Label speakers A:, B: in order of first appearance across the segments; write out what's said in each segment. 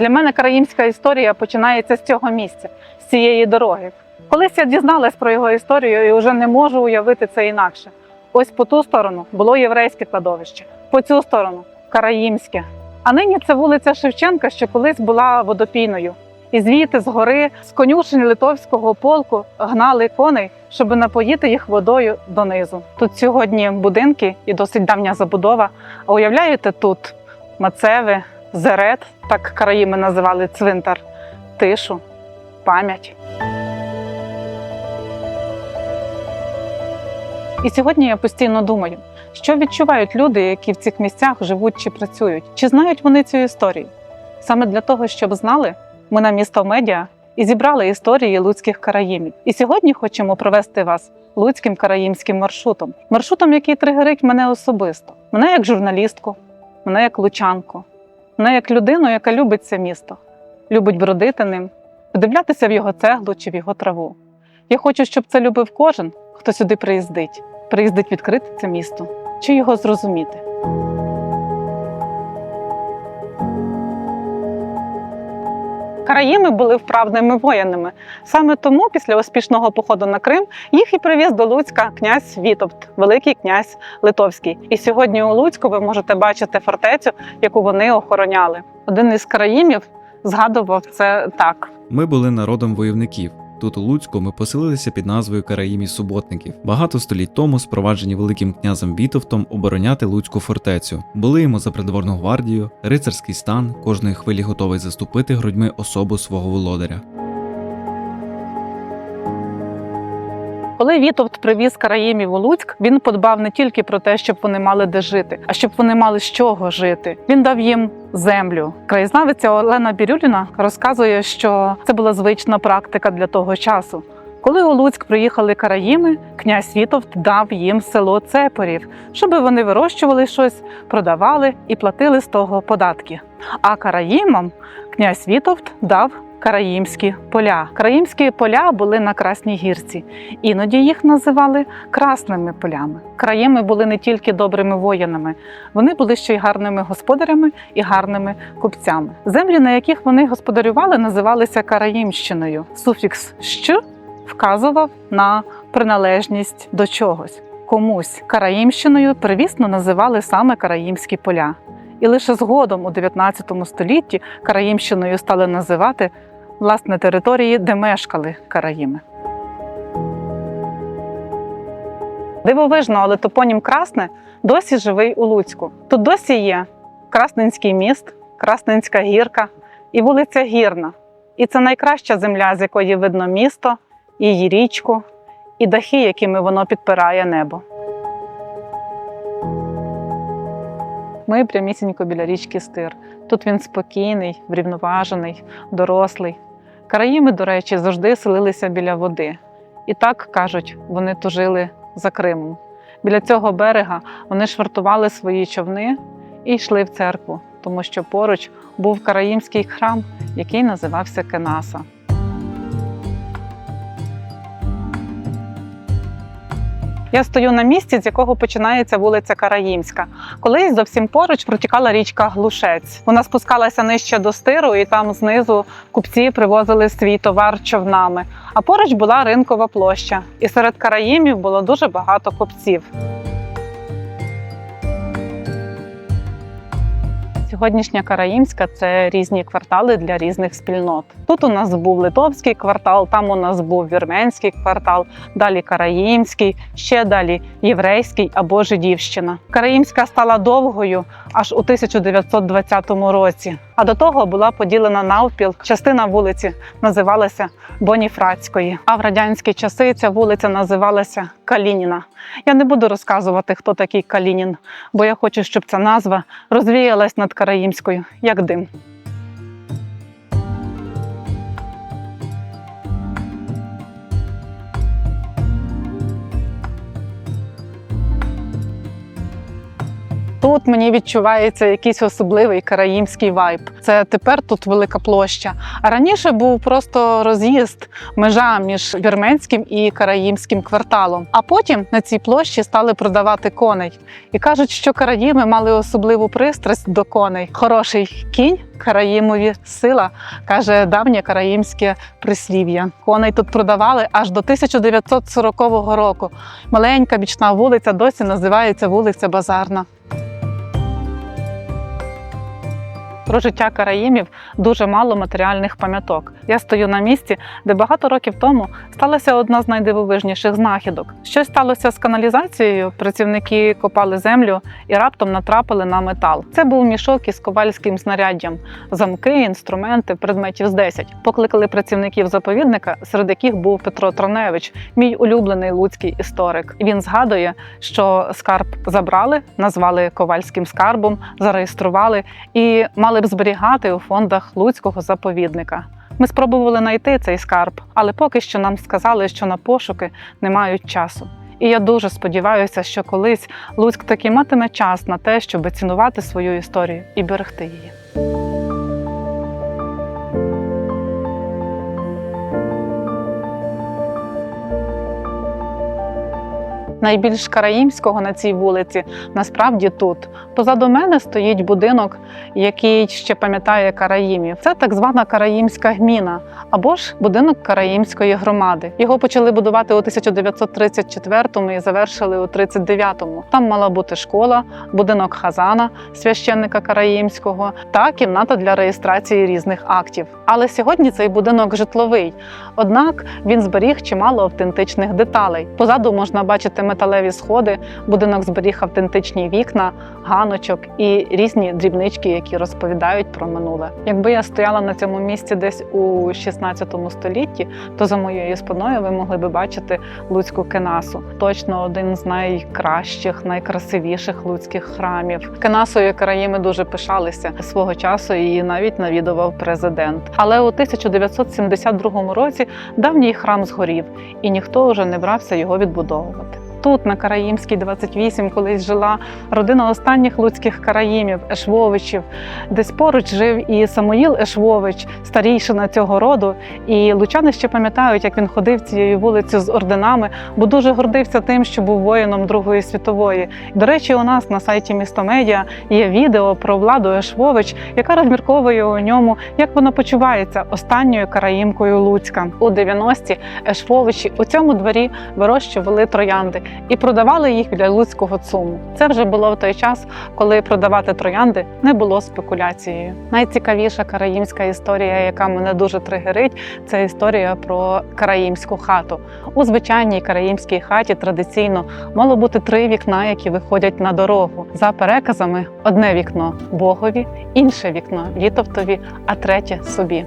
A: Для мене караїмська історія починається з цього місця, з цієї дороги. Колись я дізналась про його історію і вже не можу уявити це інакше. Ось по ту сторону було єврейське кладовище, по цю сторону караїмське. А нині це вулиця Шевченка, що колись була водопійною. І звідти з гори, з конюшень литовського полку гнали коней, щоб напоїти їх водою донизу. Тут сьогодні будинки і досить давня забудова. А уявляєте, тут мацеви, зерет, так караїми називали цвинтар, тишу, пам'ять. І сьогодні я постійно думаю, що відчувають люди, які в цих місцях живуть чи працюють, чи знають вони цю історію? Саме для того, щоб знали, ми на місто медіа і зібрали історії луцьких караїмів. І сьогодні хочемо провести вас луцьким караїмським маршрутом, маршрутом, який тригерить мене особисто, мене як журналістку, мене як лучанку, мене як людину, яка любить це місто, любить бродити ним, вдивлятися в його цеглу чи в його траву. Я хочу, щоб це любив кожен, хто сюди приїздить, приїздить відкрити це місто чи його зрозуміти. Караїми були вправними воїнами. Саме тому, після успішного походу на Крим, їх і привіз до Луцька князь Вітовт, великий князь Литовський. І сьогодні у Луцьку ви можете бачити фортецю, яку вони охороняли. Один із караїмів згадував це так.
B: Ми були народом войовників. Тут у Луцьку ми поселилися під назвою Караїмі суботників. Багато століть тому спроваджені великим князем Вітовтом обороняти Луцьку фортецю. Були йому за придворну гвардію, рицарський стан, кожної хвилі готовий заступити грудьми особу свого володаря.
A: Коли Вітовт привіз караїмів у Луцьк, він подбав не тільки про те, щоб вони мали де жити, а щоб вони мали з чого жити. Він дав їм землю. Краєзнавиця Олена Бірюліна розказує, що це була звична практика для того часу. Коли у Луцьк приїхали караїми, князь Вітовт дав їм село Цепорів, щоб вони вирощували щось, продавали і платили з того податки. А караїмам князь Вітовт дав караїмські поля. Караїмські поля були на Красній гірці. Іноді їх називали красними полями. Країми були не тільки добрими воїнами, вони були ще й гарними господарями і гарними купцями. Землі, на яких вони господарювали, називалися Караїмщиною. Суфікс «щ» вказував на приналежність до чогось. Комусь Караїмщиною первісно називали саме Караїмські поля. І лише згодом у 19 столітті Караїмщиною стали називати власне території, де мешкали караїми. Дивовижно, але топонім Красне досі живий у Луцьку. Тут досі є Красненський міст, Красненська гірка і вулиця Гірна. І це найкраща земля, з якої видно місто, її річку, і дахи, якими воно підпирає небо. Ми прямісінько біля річки Стир. Тут він спокійний, врівноважений, дорослий. Караїми, до речі, завжди селилися біля води. І так кажуть, вони тужили за Кримом. Біля цього берега вони швартували свої човни і йшли в церкву, тому що поруч був караїмський храм, який називався Кенаса. Я стою на місці, з якого починається вулиця Караїмська. Колись зовсім поруч протікала річка Глушець. Вона спускалася нижче до стиру, і там знизу купці привозили свій товар човнами. А поруч була ринкова площа. І серед караїмів було дуже багато купців. Сьогоднішня Караїмська це різні квартали для різних спільнот. Тут у нас був литовський квартал, там у нас був вірменський квартал, далі Караїмський, ще далі єврейський або жидівщина. Караїмська стала довгою аж у 1920 році. А до того була поділена навпіл. Частина вулиці називалася Боніфрацької. А в радянські часи ця вулиця називалася Калініна. Я не буду розказувати, хто такий Калінін, бо я хочу, щоб ця назва розвіялась над Караїмською, як дим. Тут мені відчувається якийсь особливий караїмський вайб. Це тепер тут велика площа. А раніше був просто роз'їзд, межа між вірменським і караїмським кварталом. А потім на цій площі стали продавати коней. І кажуть, що караїми мали особливу пристрасть до коней. Хороший кінь. Караїмові сила каже давнє караїмське прислів'я. Коней тут продавали аж до 1940 року. Маленька бічна вулиця досі називається вулиця Базарна. Про життя караїмів дуже мало матеріальних пам'яток. Я стою на місці, де багато років тому сталася одна з найдивовижніших знахідок. Щось сталося з каналізацією. Працівники копали землю і раптом натрапили на метал. Це був мішок із ковальським знаряддям, замки, інструменти, предметів з 10. Покликали працівників заповідника, серед яких був Петро Троневич, мій улюблений луцький історик. Він згадує, що скарб забрали, назвали ковальським скарбом, зареєстрували і мали б зберігати у фондах Луцького заповідника. Ми спробували знайти цей скарб, але поки що нам сказали, що на пошуки не мають часу. І я дуже сподіваюся, що колись Луцьк таки матиме час на те, щоб цінувати свою історію і берегти її. Найбільш караїмського на цій вулиці насправді тут. Позаду мене стоїть будинок, який ще пам'ятає караїмів. Це так звана караїмська гміна або ж будинок караїмської громади. Його почали будувати у 1934-му і завершили у 39-му. Там мала бути школа, будинок хазана, священника караїмського та кімната для реєстрації різних актів. Але сьогодні цей будинок житловий. Однак він зберіг чимало автентичних деталей. Позаду можна бачити металеві сходи, будинок зберіг автентичні вікна, ганочок і різні дрібнички, які розповідають про минуле. Якби я стояла на цьому місці десь у 16 столітті, то за моєю спиною ви могли би бачити луцьку кенасу. Точно один з найкращих, найкрасивіших луцьких храмів. Кенасою караїми дуже пишалися свого часу. Її навіть навідував президент. Але у 1972 році давній храм згорів, і ніхто вже не брався його відбудовувати. Тут, на Караїмській 28, колись жила родина останніх луцьких караїмів, Ешвовичів. Десь поруч жив і Самоїл Ешвович, старійшина цього роду. І лучани ще пам'ятають, як він ходив цією вулицею з орденами, бо дуже гордився тим, що був воїном Другої світової. До речі, у нас на сайті Місто Медіа є відео про владу Ешвович, яка розмірковує у ньому, як вона почувається останньою караїмкою Луцька. У 90-ті Ешвовичі у цьому дворі вирощували троянди і продавали їх для луцького цуму. Це вже було в той час, коли продавати троянди не було спекуляцією. Найцікавіша караїмська історія, яка мене дуже тригерить, це історія про караїмську хату. У звичайній караїмській хаті традиційно мало бути три вікна, які виходять на дорогу. За переказами, одне вікно Богові, інше вікно Літовтові, а третє собі.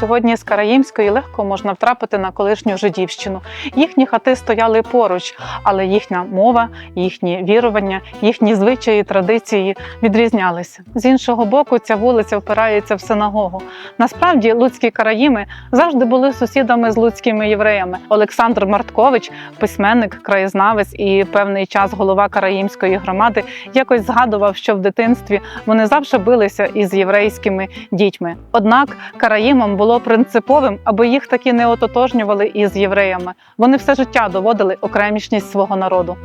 A: Сьогодні з Караїмської легко можна втрапити на колишню жидівщину. Їхні хати стояли поруч, але їхня мова, їхні вірування, їхні звичаї, традиції відрізнялися. З іншого боку, ця вулиця впирається в синагогу. Насправді, луцькі караїми завжди були сусідами з луцькими євреями. Олександр Марткович, письменник, краєзнавець і певний час голова караїмської громади, якось згадував, що в дитинстві вони завжди билися із єврейськими дітьми. Однак караїмам було принциповим, аби їх таки не ототожнювали із євреями. Вони все життя доводили окремішність свого народу.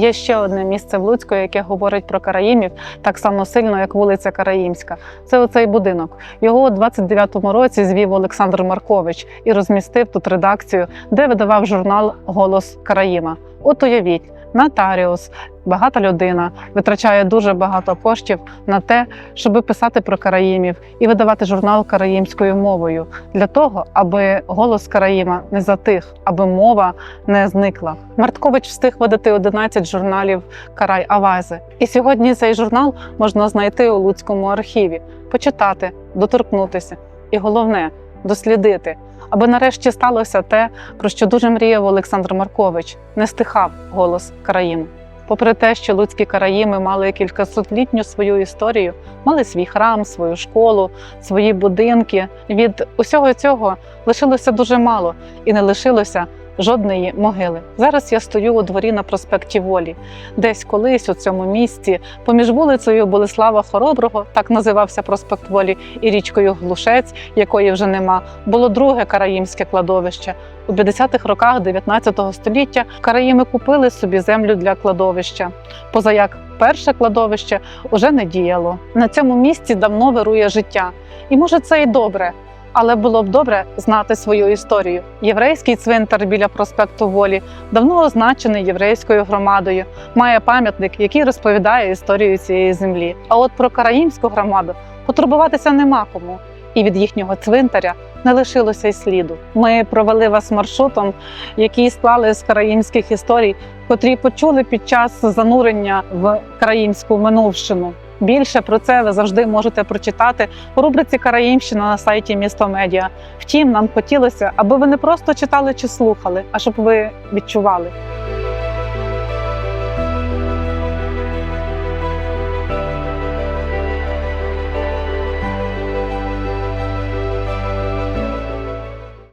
A: Є ще одне місце в Луцьку, яке говорить про караїмів так само сильно, як вулиця Караїмська. Це оцей будинок. Його у 29-му році звів Олександр Маркович і розмістив тут редакцію, де видавав журнал Голос Караїма. От уявіть, нотаріус, багата людина витрачає дуже багато коштів на те, щоб писати про караїмів і видавати журнал караїмською мовою для того, аби голос Караїма не затих, аби мова не зникла. Марткович встиг видати 11 журналів Карай Авази. І сьогодні цей журнал можна знайти у Луцькому архіві, почитати, доторкнутися. І головне дослідити, аби нарешті сталося те, про що дуже мріяв Олександр Маркович. Не стихав голос Караїм. Попри те, що луцькі караїми мали кількасотлітню свою історію, мали свій храм, свою школу, свої будинки. Від усього цього лишилося дуже мало і не лишилося жодної могили. Зараз я стою у дворі на проспекті Волі. Десь колись у цьому місці, поміж вулицею Болеслава Хороброго, так називався проспект Волі, і річкою Глушець, якої вже нема, було друге караїмське кладовище. У 50-х роках 19 століття караїми купили собі землю для кладовища. Позаяк перше кладовище уже не діяло. На цьому місці давно вирує життя. І може це і добре. Але було б добре знати свою історію. Єврейський цвинтар біля проспекту Волі давно означений єврейською громадою, має пам'ятник, який розповідає історію цієї землі. А от про караїмську громаду потурбуватися нема кому, і від їхнього цвинтаря не лишилося й сліду. Ми провели вас маршрутом, який склали з караїмських історій, котрі почули під час занурення в караїмську минувщину. Більше про це ви завжди можете прочитати у рубриці Караїмщина на сайті Місто Медіа. Втім, нам хотілося, аби ви не просто читали чи слухали, а щоб ви відчували.